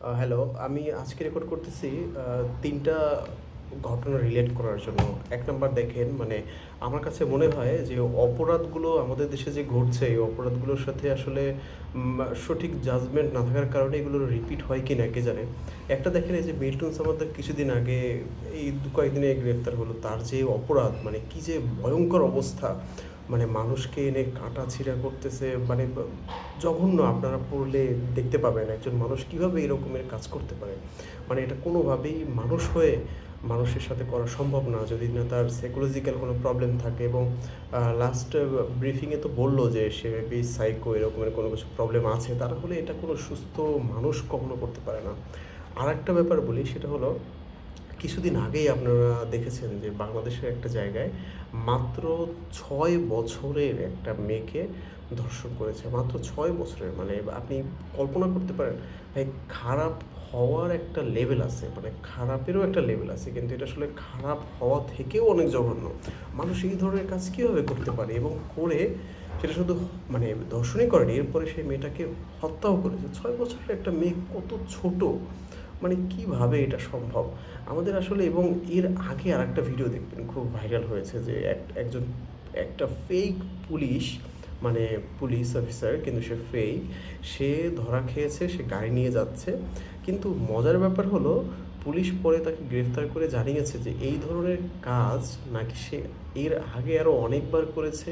Hello আমি আজকে record করতেছি তিনটা ঘটনা রিলেট করার জন্য। এক নম্বর দেখেন মানে আমার কাছে মনে হয় যে অপরাধগুলো আমাদের দেশে যে ঘটছে, এই অপরাধগুলোর সাথে আসলে সঠিক জাজমেন্ট না থাকার কারণে এগুলো রিপিট হয় কি না কে জানে? একটা দেখেন, এই যে মিল্টন আমাদের কিছুদিন আগে, এই দু কয়েকদিনে গ্রেফতার হলো। তার যে অপরাধ মানে কি যে ভয়ঙ্কর অবস্থা। মানে মানুষকে এনে কাটা ছিঁড়া করতেছে মানে জঘন্য আপনারা পড়লে দেখতে পাবেন একজন মানুষ কীভাবে এরকমের কাজ করতে পারে। মানে এটা কোনোভাবেই মানুষ হয়ে মানুষের সাথে করা সম্ভব না, যদি না তার সাইকোলজিক্যাল কোনো প্রবলেম থাকে এবং লাস্ট ব্রিফিংয়ে তো বলল যে সে মেবি সাইকো এরকমের কোনো কিছু প্রবলেম আছে তার হলে এটা কোনো সুস্থ মানুষ কখনো করতে পারে না। আর একটা ব্যাপার বলি, সেটা হলো কিছুদিন আগেই আপনারা দেখেছেন যে বাংলাদেশের একটা জায়গায় মাত্র ছয় বছরের একটা মেয়েকে ধর্ষণ করেছে। মাত্র ছয় বছরের মানে আপনি কল্পনা করতে পারেন, ভাই খারাপ হওয়ার একটা লেভেল আছে মানে খারাপেরও একটা লেভেল আছে, কিন্তু এটা আসলে খারাপ হওয়া থেকেও অনেক জঘন্য। মানুষ এই ধরনের কাজ কীভাবে করতে পারে এবং করে সেটা শুধু মানে ধর্ষণই করেনি, এরপরে সেই মেয়েটাকে হত্যাও করেছে। ছয় বছরের একটা মেয়ে কত ছোট মানে কীভাবে এটা সম্ভব? আমাদের আসলে এবং এর আগে আর একটা ভিডিও দেখবেন, খুব ভাইরাল হয়েছে যে এক, একজন, একটা ফেক পুলিশ মানে পুলিশ অফিসার কিন্তু সে ফেক সে ধরা খেয়েছে, সে গাড়ি নিয়ে যাচ্ছে, কিন্তু মজার ব্যাপার হলো পুলিশ পরে তাকে গ্রেফতার করে জানিয়েছে যে এই ধরনের কাজ নাকি সে এর আগে আরও অনেকবার করেছে,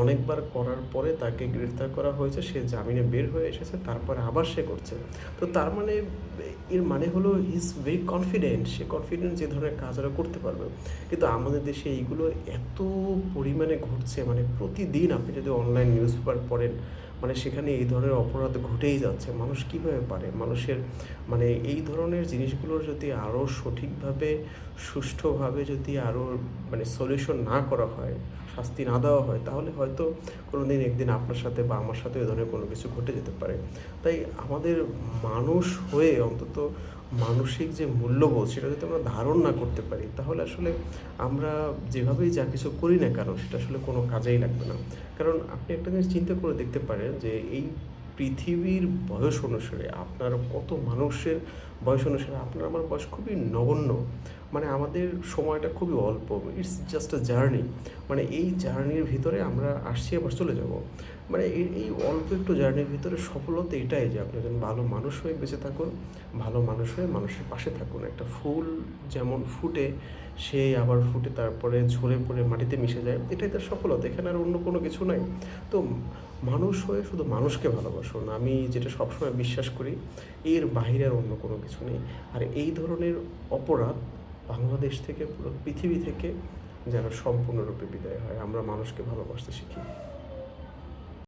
অনেকবার করার পরে তাকে গ্রেফতার করা হয়েছে, সে জামিনে বের হয়ে এসেছে, তারপরে আবার সে করছে। তো তার মানে এর মানে হলো ইজ ভেরি কনফিডেন্ট সে কনফিডেন্ট যে ধরনের কাজ ওরা করতে পারবে। কিন্তু আমাদের দেশে এইগুলো এত পরিমাণে ঘটছে মানে প্রতিদিন আপনি যদি অনলাইন নিউজ পেপার পড়েন মানে সেখানে এই ধরনের অপরাধ ঘটেই যাচ্ছে, মানুষ কীভাবে পারে? মানুষের মানে এই ধরনের জিনিসগুলোর যদি আরও সঠিকভাবে, সুষ্ঠুভাবে যদি আরও মানে সলিউশন না করা হয়, শাস্তি না দেওয়া হয়, তাহলে হয়তো কোনো দিন একদিন আপনার সাথে বা আমার সাথে এই ধরনের কোনো কিছু ঘটে যেতে পারে। তাই আমাদের মানুষ হয়ে অন্তত মানসিক যে মূল্যবোধ সেটা যদি আমরা ধারণ না করতে পারি, তাহলে আসলে আমরা যেভাবেই যা কিছু করি না কেন সেটা আসলে কোনো কাজেই লাগবে না। কারণ আপনি একটা জিনিস চিন্তা করে দেখতে পারেন যে এই পৃথিবীর বয়স অনুসারে আপনার কত মানুষের বয়স অনুসারে আপনার আমার বয়স খুবই নগণ্য। মানে আমাদের সময়টা খুবই অল্প ইটস জাস্ট আ জার্নি মানে এই জার্নির ভিতরে আমরা আসছি, আবার চলে যাব। মানে এই এই অল্প একটু জার্নির ভিতরে সফলতা এটাই যে আপনি একজন ভালো মানুষ হয়ে বেঁচে থাকুন, ভালো মানুষ হয়ে মানুষের পাশে থাকুন। একটা ফুল যেমন ফুটে, সে আবার ফুটে তারপরে ঝরে পড়ে মাটিতে মিশে যায়, এটাই তার সফলতা। এখানে আর অন্য কোনো কিছু নাই। তো মানুষ হয়ে শুধু মানুষকে ভালোবাসুন আমি যেটা সবসময় বিশ্বাস করি, এর বাইরে আর অন্য কোনো কিছু নেই। আর এই ধরনের অপরাধ বাংলাদেশ থেকে, পুরো পৃথিবী থেকে যেন সম্পূর্ণরূপে বিদায় হয়। আমরা মানুষকে ভালোবাসতে শিখি।